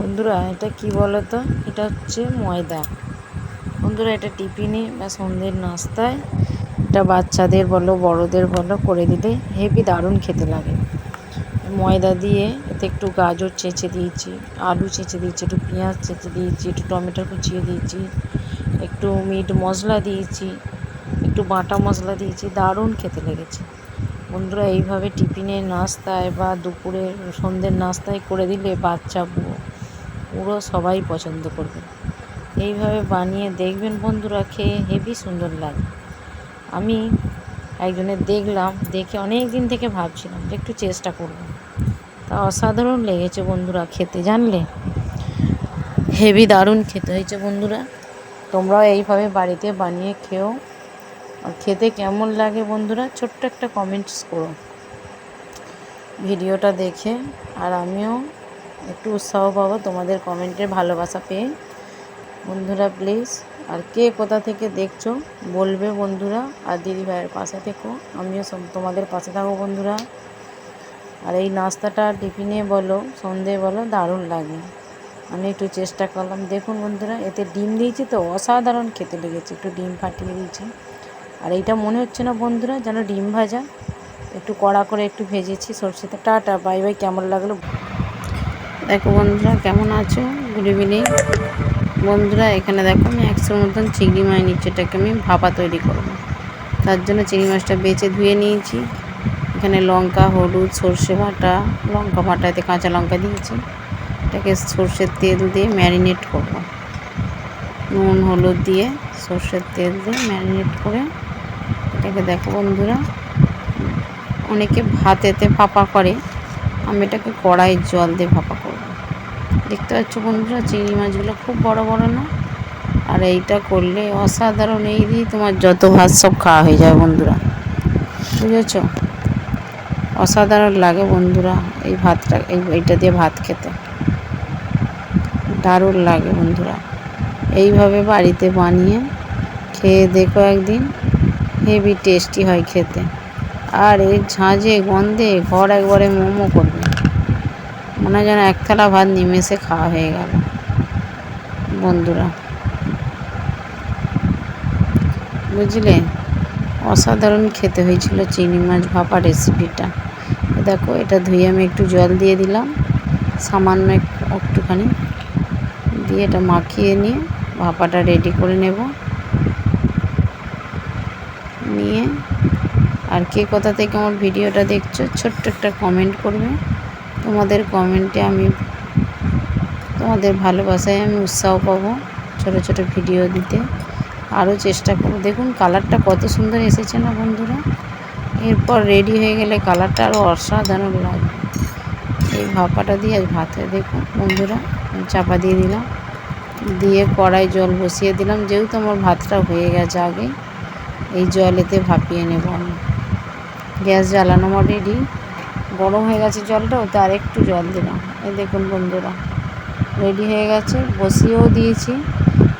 বন্ধুরা, এটা কি বলো তো এটা হচ্ছে ময়দা। বন্ধুরা, এটা টিফিনে বা সন্ধ্যের নাস্তায় এটা বাচ্চাদের বলো, বড়দের বলো, করে দিলে হেভি দারুণ খেতে লাগে। ময়দা দিয়ে এতে একটু গাজর চেঁচে দিয়েছি, আলু চেঁচে দিয়েছি, একটু পেঁয়াজ চেঁচে দিয়েছি, একটু টমেটো কুচিয়ে দিয়েছি, একটু মিট মশলা দিয়েছি, একটু বাটা মশলা দিয়েছি, দারুণ খেতে লেগেছে। বন্ধুরা, এইভাবে টিফিনের নাস্তায় বা দুপুরে সন্ধ্যের নাস্তায় করে দিলে বাচ্চা পুরো সবাই পছন্দ করবে। এইভাবে বানিয়ে দেখবেন বন্ধুরা, খেয়ে হেভি সুন্দর লাগে। আমি একজনের দেখলাম, দেখে অনেক দিন থেকে ভাবছিলাম যে একটু চেষ্টা করব। তা অসাধারণ লেগেছে বন্ধুরা, খেতে জানলে? হেভি দারুণ খেতে হয়েছে বন্ধুরা। তোমরাও এইভাবে বাড়িতে বানিয়ে খেও। আর খেতে কেমন লাগে বন্ধুরা, ছোট্ট একটা কমেন্টস করো। ভিডিওটা দেখে, আর আমিও একটু উৎসাহ পাবো তোমাদের কমেন্টের ভালোবাসা পেয়ে। বন্ধুরা প্লিজ আর কে কোথা থেকে দেখছ, বলবে বন্ধুরা, আর দিদি ভাইয়ের পাশে থেকো, আমিও তোমাদের পাশে থাকো বন্ধুরা। আর এই নাস্তাটা টিফিনে বলো, সন্ধে বলো, দারুণ লাগে। আমি একটু চেষ্টা করলাম। দেখুন বন্ধুরা, এতে ডিম দিয়েছি তো, অসাধারণ খেতে লেগেছে, একটু ডিম ফাটিয়ে দিয়েছি। আর এইটা মনে হচ্ছে না বন্ধুরা, যেন ডিম ভাজা। একটু কড়া করে একটু ভেজেছি সরষেতে। টাটা, বাই বাই, কেমন লাগল? দেখো বন্ধুরা, কেমন আছো? গুড ইভিনিং বন্ধুরা, এখানে দেখো আমি একশোর মতন চিংড়ি মাছ নিচ্ছি, এটাকে আমি ভাপা তৈরি করব। তার জন্য চিংড়ি মাছটা বেছে ধুয়ে নিয়েছি। এখানে লঙ্কা, হলুদ, সর্ষে বাটা, লঙ্কা বাটাতে কাঁচা লঙ্কা দিয়েছি। এটাকে সর্ষের তেল দিয়ে ম্যারিনেট করব। নুন, হলুদ দিয়ে সর্ষের তেল দিয়ে ম্যারিনেট করে এটাকে দেখো বন্ধুরা, অনেকে ভাতেতে ভাপা করে। আমি এটাকে কড়াইয়ের জল দিয়ে ভাপা করব। দেখতে পাচ্ছ বন্ধুরা, চিংড়ি মাছগুলো খুব বড় বড় না? আর এইটা করলে অসাধারণ, এই দিয়ে তোমার যত ভাত সব খাওয়া হয়ে যায় বন্ধুরা। বুঝেছ? অসাধারণ লাগে বন্ধুরা এই ভাতটা, এই এইটা দিয়ে ভাত খেতে। দারুণ লাগে বন্ধুরা। এইভাবে বাড়িতে বানিয়ে খেয়ে দেখো একদিন, হেভি টেস্টি হয় খেতে। আর এর ঝাঁঝে গন্ধে ঘর একবারে মোমো করবে। মনে হয় যেন এক থালা ভাত নিমেষে খাওয়া হয়ে গেল। বন্ধুরা, বুঝলে? অসাধারণ খেতে হয়েছিল চিংড়ি মাছ ভাপা রেসিপিটা দেখো, এটা ধুয়ে আমি একটু জল দিয়ে দিলাম। সামান্য একটুখানি। দিয়ে এটা মাখিয়ে নিয়ে ভাপাটা রেডি করে নেব। নিয়ে আর কে কোথা থেকে আমার ভিডিওটা দেখছ, ছোট্ট একটা কমেন্ট করবে। তোমাদের কমেন্টে আমি তোমাদের ভালোবাসায় আমি উৎসাহ পাবো ছোটো ছোটো ভিডিও দিতে। আরও চেষ্টা করব। দেখুন কালারটা কত সুন্দর এসেছে না বন্ধুরা? এরপর রেডি হয়ে গেলে কালারটা আরও অসাধারণ লাগবে। এই ভাপাটা দিয়ে আজ ভাত দেখুন বন্ধুরা চাপা দিয়ে দিলাম। দিয়ে কড়াই জল বসিয়ে দিলাম। যেহেতু আমার ভাতটা হয়ে গেছে আগে, এই জলেতে ভাপিয়ে নেব আমি। গ্যাস জ্বালানো রেডি গরম হয়ে গেছে জলটা, ওতে আর একটু জল দিলাম। এই দেখুন বন্ধুরা রেডি হয়ে গেছে। বসিয়েও দিয়েছি।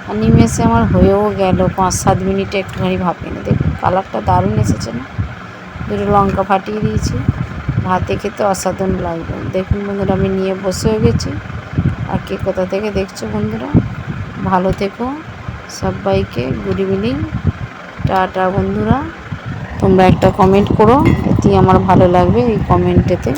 আর নিমেষে আমার হয়েও গেল পাঁচ সাত মিনিটে একটুখানি ভাপিয়ে নিই। দেখুন, কালারটা দারুণ এসেছে না? দুটো লঙ্কা ফাটিয়ে দিয়েছি। ভাতে খেতে অসাধারণ লাগবে দেখুন বন্ধুরা, আমি নিয়ে বসেও গেছি। আর কে কোথা থেকে দেখছ বন্ধুরা? ভালো থেকো সবাইকে। Good evening. টাটা বন্ধুরা। তোমরা একটা কমেন্ট করো এটি আমার ভালো লাগবে এই কমেন্টেতে